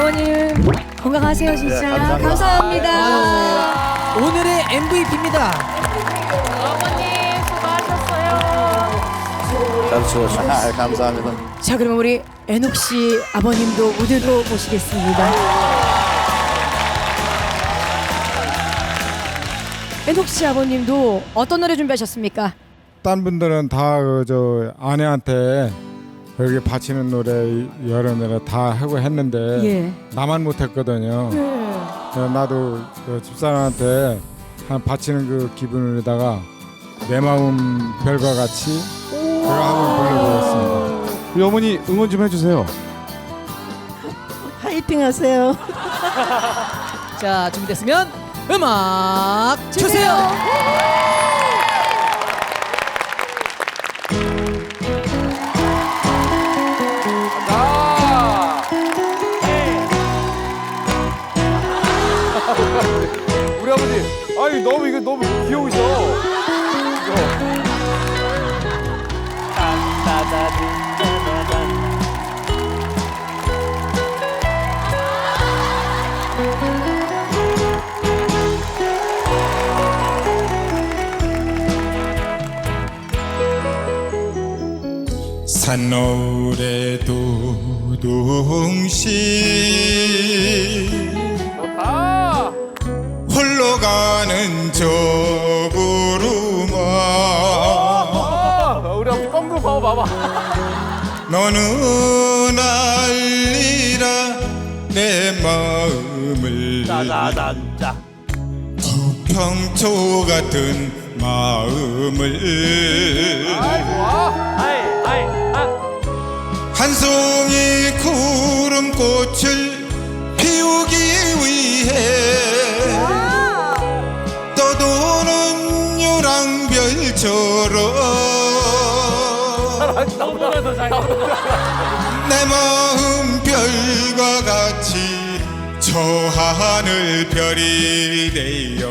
아버님 건강하세요 진짜. 네, 감사합니다. 감사합니다. 오늘의 MVP입니다. 어머님 수고하셨어요. 아, 감사합니다. 자 그럼 우리 애녹 씨 아버님도 무대로 모시겠습니다. 애녹 씨 아버님도 어떤 노래 준비하셨습니까? 딴 분들은 다그저 아내한테 여기 바치는 노래 여러 노래 다 하고 했는데 예. 나만 못했거든요. 네. 그래서 나도 그 집사람한테 한 바치는 그 기분으로다가 내 마음 별과 같이 그거 한번 불러보겠습니다. 우리 어머니 응원 좀 해주세요. 화이팅 하세요. 자 준비됐으면 음악 주세요. 아니 너무 이거 너무 귀여우셔. 산노래 두둥시 아, 홀로 가는 저 구름아 아, 우리 한번 봐봐. 너는 알리라 내 마음을 짜자잔짜. 평초 같은 마음을. 아이, 아이, 아. 한 송이 구름꽃을 너보다 더 잘. 내 마음 별과 같이 저 하늘 별이 되어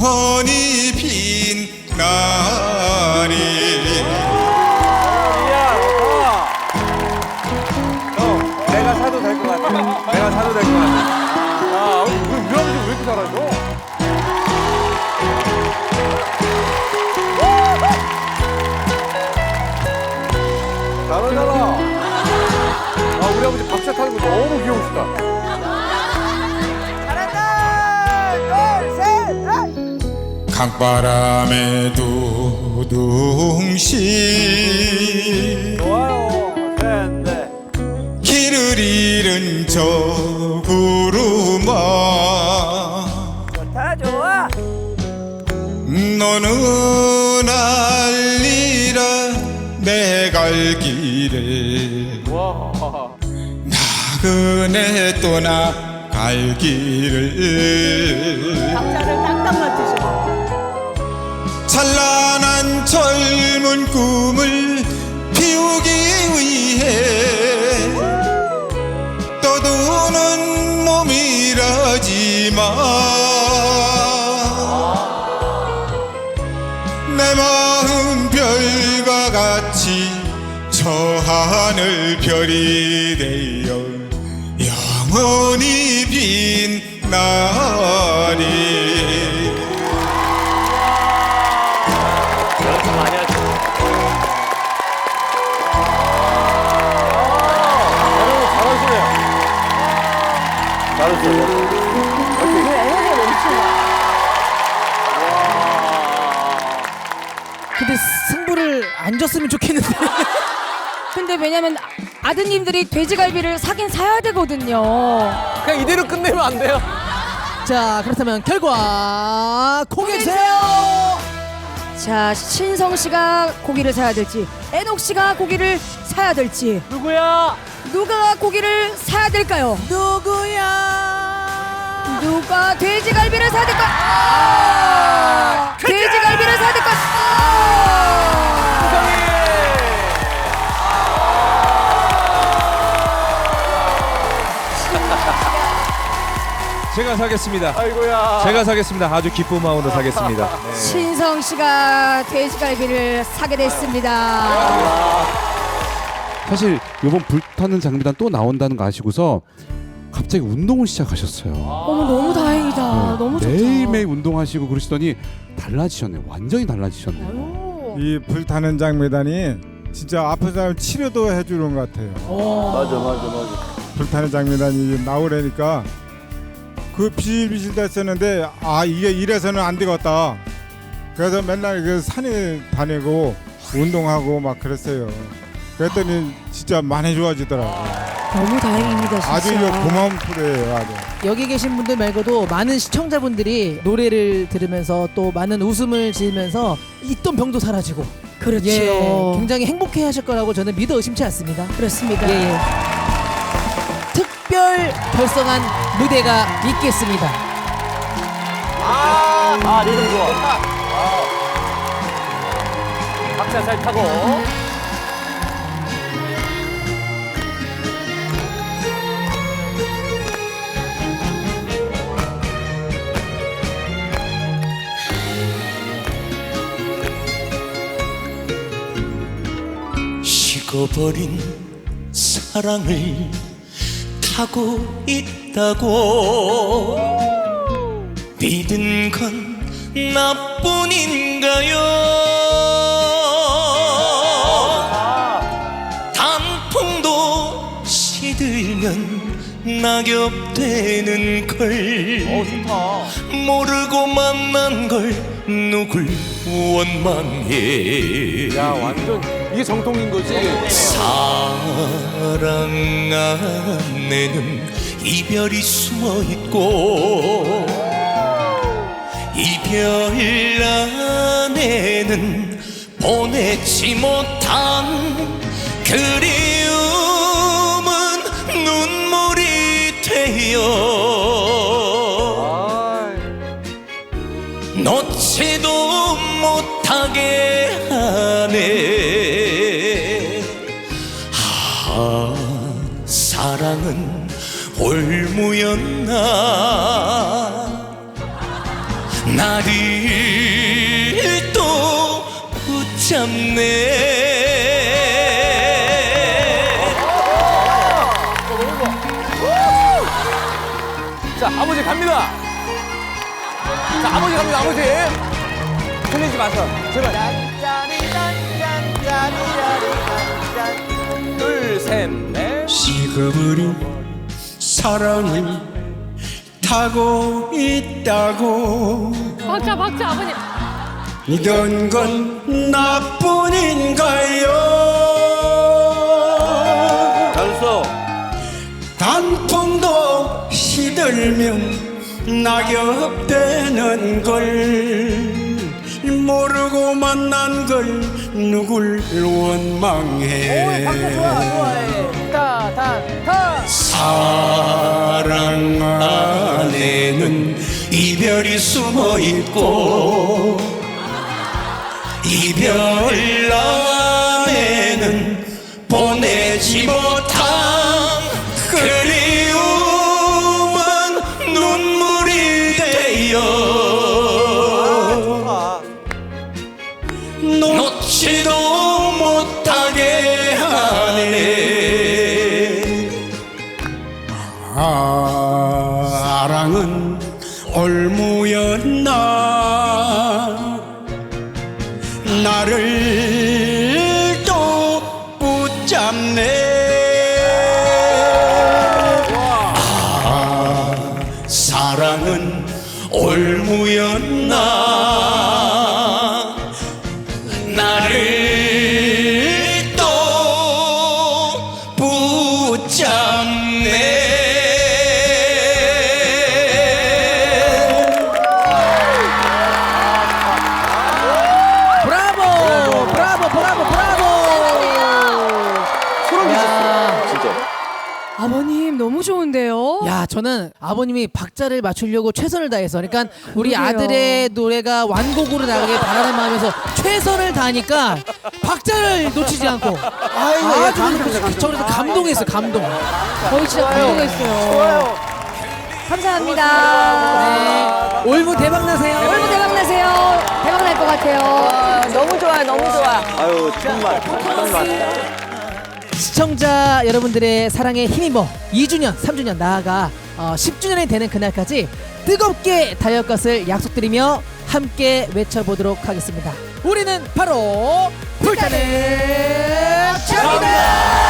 영원히 빛나리 야, 형, 내가 사도 될 것 같아. 내가 사도 될 것 같아. 아, 우리 우리 아버지 왜 이렇게 잘하죠? 타는 거 너무 귀여우시다. 강바람에 두둥시 좋아요. 셋, 넷. 길을 잃은 저 구름아 다 좋아. 너는 알리라 내갈 나그네 떠나 갈 길을 박자를 딱딱 맞추시고. 찬란한 젊은 꿈을 피우기 위해 떠도는 몸이라지만 내 마음 별과 같이 저 하늘 별이 되어 영원히 빛나리 연습 많이 하죠. 여러분 잘하시네요. 잘했어요. 근데 승부를 안 줬으면 좋겠는데. 근데 왜냐면 아드님들이 돼지갈비를 사긴 사야 되거든요. 그냥 이대로 끝내면 안 돼요. 자 그렇다면 결과 공개해 주세요. 자 신성 씨가 고기를 사야 될지 애녹 씨가 고기를 사야 될지 누구야? 누가 고기를 사야 될까요? 누구야? 누가 돼지갈비를 사야 될까? 아, 제가 사겠습니다. 아이고야. 제가 사겠습니다. 아주 기쁜 마음으로 사겠습니다. 신성 아, 아. 씨가 돼지갈비를 사게 됐습니다. 사실 이번 불타는 장미단 또 나온다는 거 아시고서 갑자기 운동을 시작하셨어요. 어머 너무 다행이다. 네, 너무 좋다. 매일매일 운동하시고 그러시더니 달라지셨네요. 완전히 달라지셨네요. 아유. 이 불타는 장미단이 진짜 아픈 사람 치료도 해주는 것 같아요. 맞아 맞아 맞아. 불타는 장미단이 나오려니까 그 비실비실 됐었는데 아 이게 이래서는 안 되겠다. 그래서 맨날 그 산에 다니고 운동하고 막 그랬어요. 그랬더니 진짜 많이 좋아지더라고요. 너무 다행입니다 진짜. 아주 이거 고마운 프로예요. 아주. 여기 계신 분들 말고도 많은 시청자분들이 노래를 들으면서 또 많은 웃음을 지으면서 있던 병도 사라지고 그렇죠. 예, 굉장히 행복해 하실 거라고 저는 믿어 의심치 않습니다. 그렇습니다. 예, 예. 특별 결성한 무대가 있겠습니다. 아 리듬 좋아. 박자 잘 타고. 식어버린 사랑을 타고 있다고. 믿은 건 나뿐인가요? 단풍도 시들면 낙엽 되는 걸 어. 모르고 만난 걸 누굴 원망해? 야 완전 이게 정통인 거지. 사랑 안에는 이별이 숨어 있고 이별 안에는 보내지 못한 그리 아 사랑은 올무였나 나를 또 붙잡네 자 아버지 갑니다. 자 아버지 갑니다 아버지. 틀리지 마세요 제발. 둘 셋 넷. 식어버린 사랑을 타고 있다고 박자 박자 아버님. 이런 건 나뿐인가요 잘했어. 단풍도 시들면 낙엽 되는 걸 모르고 만난 걸 누굴 원망해? 사랑 안에는 이별이 숨어 있고 이별 안에는 보내지 못 올무였나? 나를 또 붙잡네. 아, 사랑은 올무였나? 나를 아버님 너무 좋은데요. 야, 저는 아버님이 박자를 맞추려고 최선을 다해서 그러니까 우리 그러게요. 아들의 노래가 완곡으로 나가길 바라는 마음에서 최선을 다하니까 박자를 놓치지 않고 아주 저- 저는 감동했어요, 감동. 거의 진짜 감동했어요. 감사합니다. 네. 올무 대박 나세요. 얼마 대박 나세요. 대박 날 것 같아요. 너무 좋아요, 너무 좋아. 아유 정말 정말. 시청자 여러분들의 사랑에 힘입어 2주년, 3주년 나아가 어, 10주년이 되는 그날까지 뜨겁게 달려갈 것을 약속드리며 함께 외쳐보도록 하겠습니다. 우리는 바로 불타는 champion!